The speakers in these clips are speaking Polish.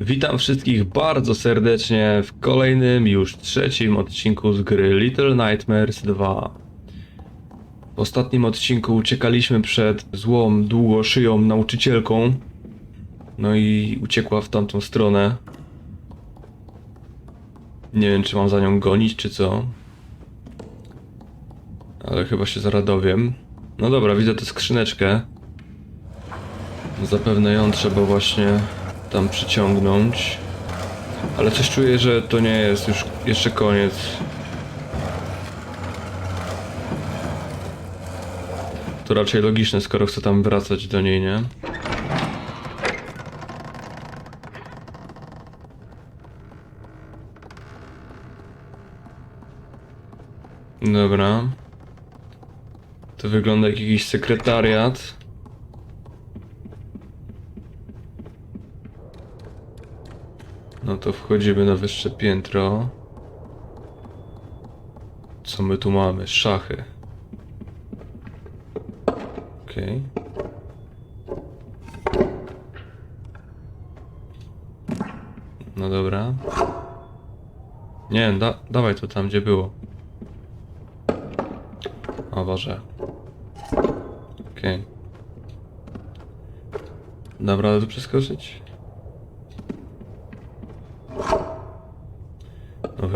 Witam wszystkich bardzo serdecznie w kolejnym, już trzecim odcinku z gry Little Nightmares 2. W ostatnim odcinku uciekaliśmy przed złą, długoszyją nauczycielką. No i uciekła w tamtą stronę. Nie wiem, czy mam za nią gonić, czy co. Ale chyba się zaraz dowiem. No dobra, widzę tę skrzyneczkę. Zapewne ją trzeba właśnie tam przyciągnąć. Ale coś czuję, że to nie jest już jeszcze koniec. To raczej logiczne, skoro chcę tam wracać do niej, nie? Dobra. To wygląda jak jakiś sekretariat. No to wchodzimy na wyższe piętro. Co my tu mamy? Szachy. Okej. No dobra. Nie, da, dawaj to tam, gdzie było. O Boże. Okej. Dobra, ale tu przeskoczyć?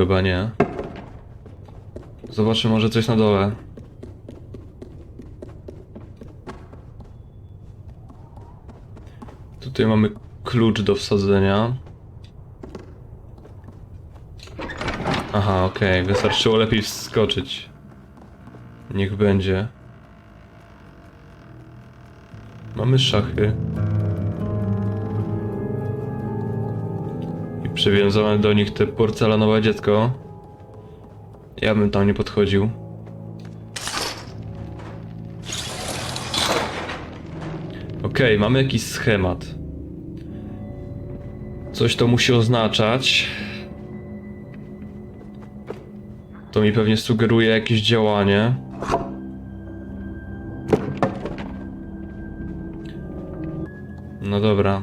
Chyba nie. Zobaczmy może coś na dole. Tutaj mamy klucz do wsadzenia. Aha, okej, wystarczyło lepiej wskoczyć. Niech będzie. Mamy szachy. Przywiązane do nich te porcelanowe dziecko. Ja bym tam nie podchodził. Okej, mamy jakiś schemat. Coś to musi oznaczać. To mi pewnie sugeruje jakieś działanie. No dobra.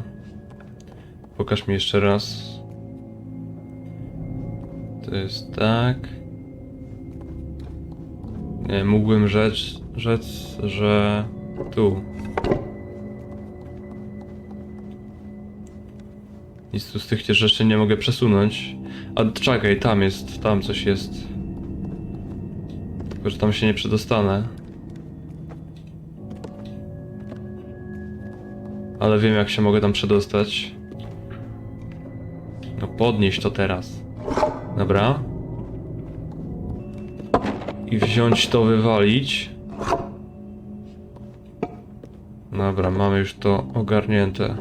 Pokaż mi jeszcze raz. To jest tak. Nie, mógłbym rzec, rzec, że tu. Nic tu z tych rzeczy nie mogę przesunąć. A czekaj, tam jest, tam coś jest. Tylko, że tam się nie przedostanę. Ale wiem jak się mogę tam przedostać. No podnieść to teraz. Dobra. I wziąć to, wywalić. Dobra, mamy już to ogarnięte.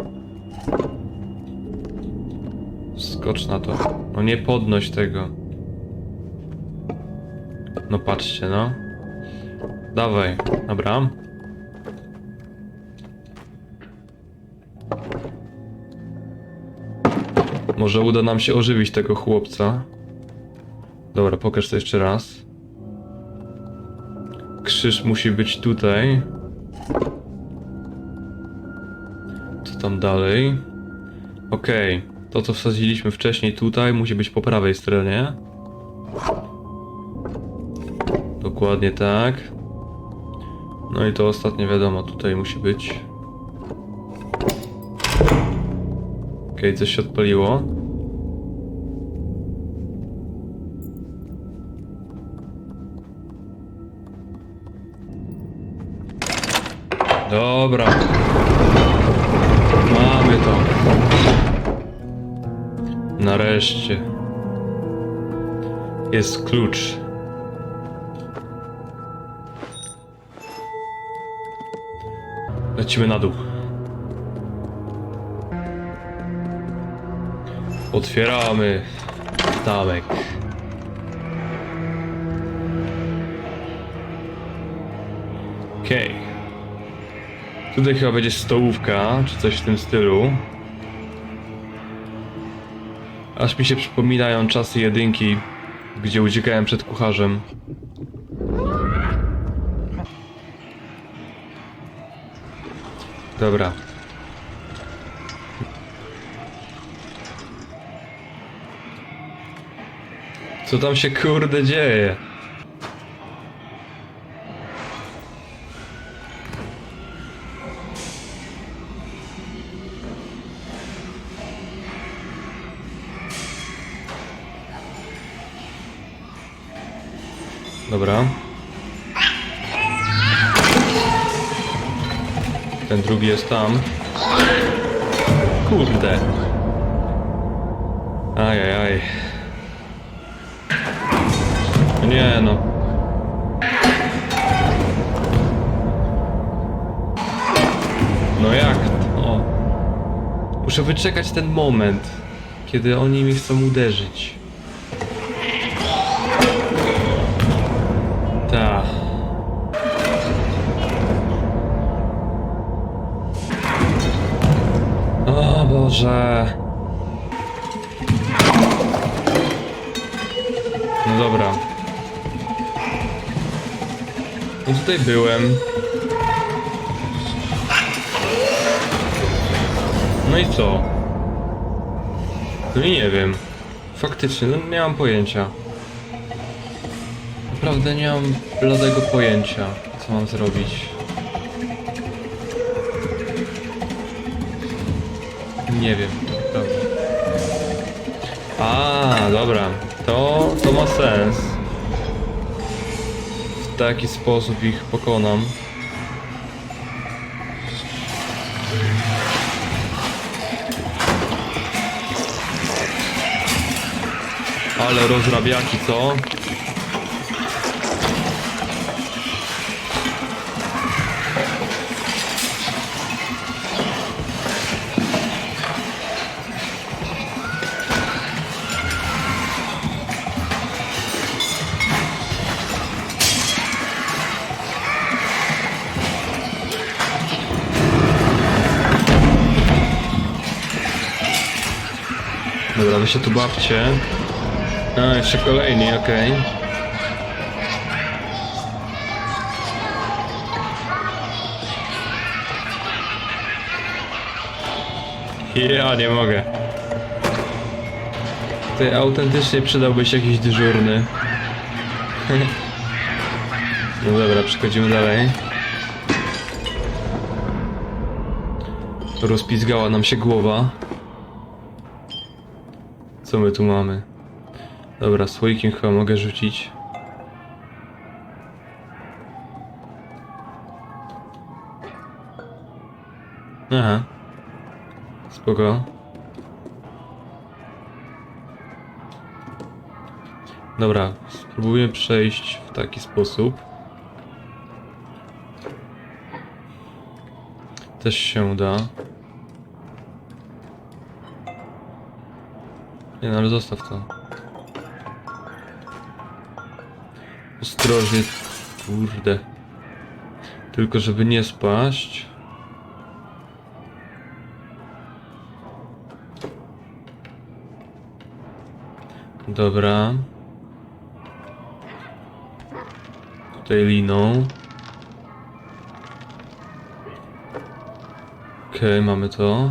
Skocz na to. No nie podnoś tego. No patrzcie, no. Dawaj, dobra. Może uda nam się ożywić tego chłopca. Dobra, pokaż to jeszcze raz. Krzyż musi być tutaj. Co tam dalej? Okej, to co wsadziliśmy wcześniej tutaj musi być po prawej stronie. Dokładnie tak. No i to ostatnie wiadomo, tutaj musi być. Okej, coś się odpaliło. Dobra. Mamy to. Nareszcie. Jest klucz. Lecimy na dół. Otwieramy zamek. Tutaj chyba będzie stołówka, czy coś w tym stylu. Aż mi się przypominają czasy jedynki, gdzie uciekałem przed kucharzem. Dobra. Co tam się kurde dzieje? Dobra. Ten drugi jest tam. Kurde. Ajajaj. Nie no. No jak to? Muszę wyczekać ten moment, kiedy oni mi chcą uderzyć. Boże. No dobra. No tutaj byłem. No i co? No i nie wiem. Faktycznie, no nie mam pojęcia. Naprawdę nie mam bladego pojęcia, co mam zrobić. Nie wiem. A, dobra. To, to ma sens. W taki sposób ich pokonam. Ale rozrabiaki, co? Dobra, wy się tu bawcie. A, jeszcze kolejni, okej. Ja nie mogę. Ty autentycznie przydałby się jakiś dyżurny. no dobra, przechodzimy dalej. Rozpizgała nam się głowa. Co my tu mamy? Dobra, słoikiem chyba mogę rzucić. Aha. Spoko. Dobra, spróbuję przejść w taki sposób. Też się da. Nie no, ale zostaw to. Ostrożnie. Kurde. Tylko żeby nie spaść. Dobra. Tutaj liną. Okej, mamy to.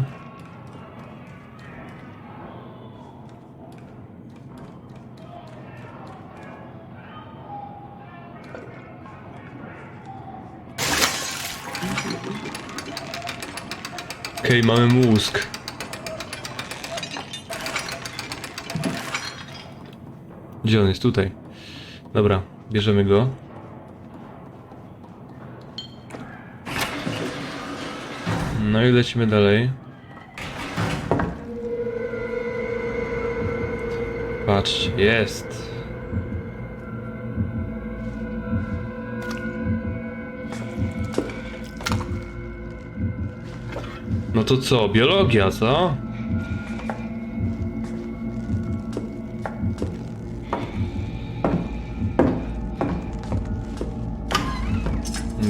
Okej, mamy mózg. Gdzie on jest? Tutaj. Dobra, bierzemy go. No i lecimy dalej. Patrz, jest. To co, biologia, co?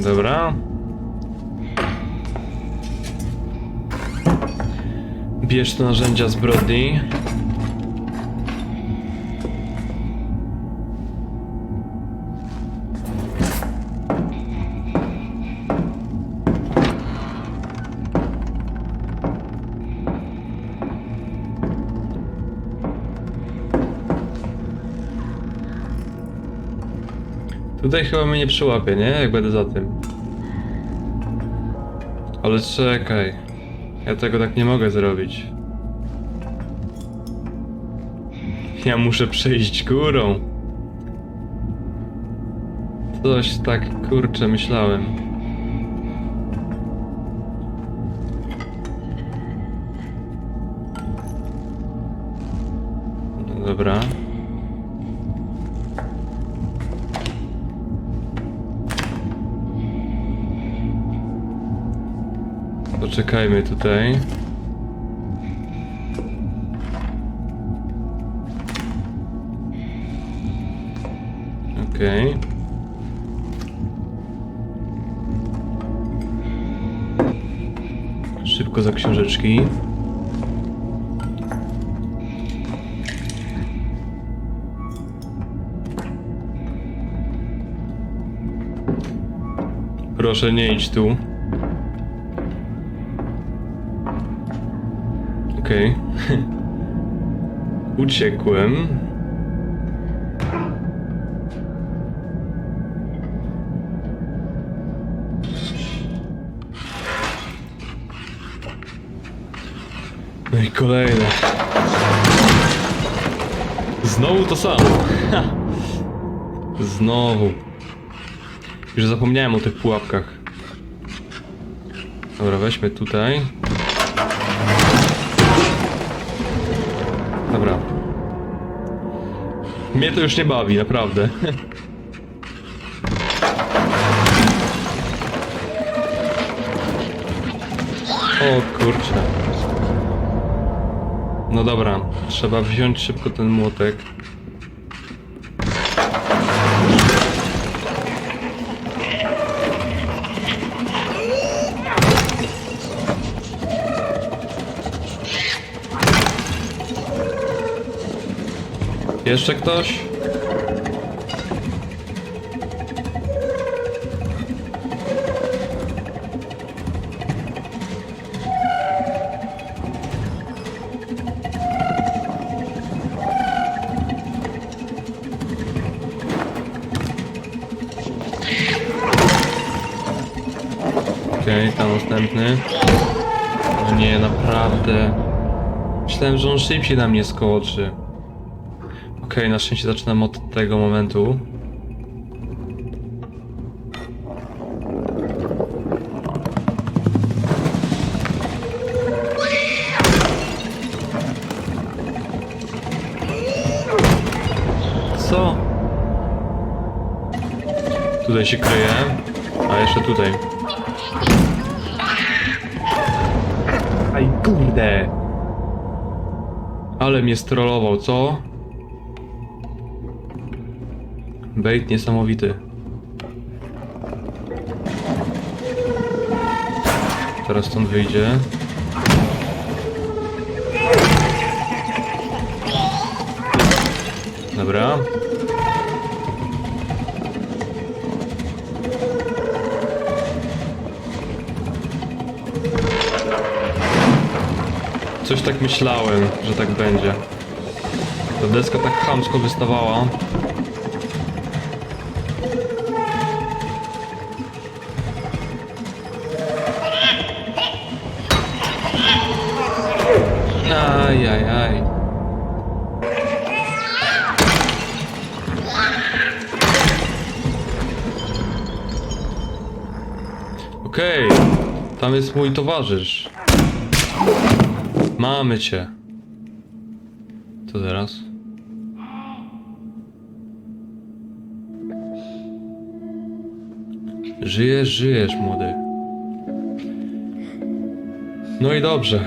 Dobra. Bierz narzędzia zbrodni. Tutaj chyba mnie nie przyłapie, nie? Jak będę za tym. Ale czekaj. Ja tego tak nie mogę zrobić. Ja muszę przejść górą. Coś tak kurczę myślałem. Dobra. Poczekajmy tutaj. Okej. Szybko za książeczki. Proszę nie idź tu. Okej. Uciekłem. No i kolejne. Znowu to samo. Ha. Znowu. Już zapomniałem o tych pułapkach. Dobra, weźmy tutaj. Dobra. Mnie to już nie bawi, naprawdę. O kurczę. No dobra, trzeba wziąć szybko ten młotek. Jeszcze ktoś? Okej, tam następny. No nie, naprawdę. Myślałem, że on szybciej na mnie skoczy. Okej, na szczęście zaczynam od tego momentu. Co? Tutaj się kryje. A jeszcze tutaj. Aj kurde! Ale mnie strollował, co? Bait niesamowity. Teraz stąd wyjdzie. Dobra. Coś tak myślałem, że tak będzie. Ta deska tak chamsko wystawała. Okej, tam jest mój towarzysz. Mamy cię. Co teraz? Żyjesz, żyjesz, młody. No i dobrze.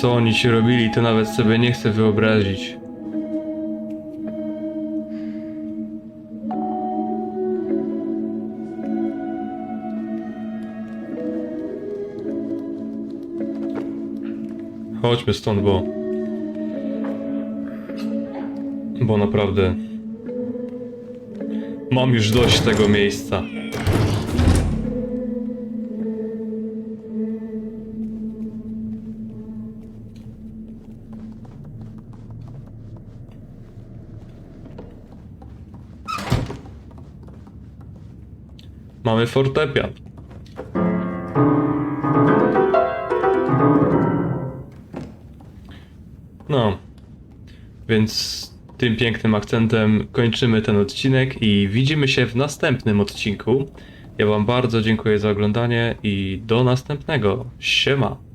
Co oni ci robili, to nawet sobie nie chcę wyobrazić. Chodźmy stąd, bo... Bo naprawdę... Mam już dość tego miejsca. Mamy fortepian. Więc tym pięknym akcentem kończymy ten odcinek i widzimy się w następnym odcinku. Ja Wam bardzo dziękuję za oglądanie i do następnego. Siema!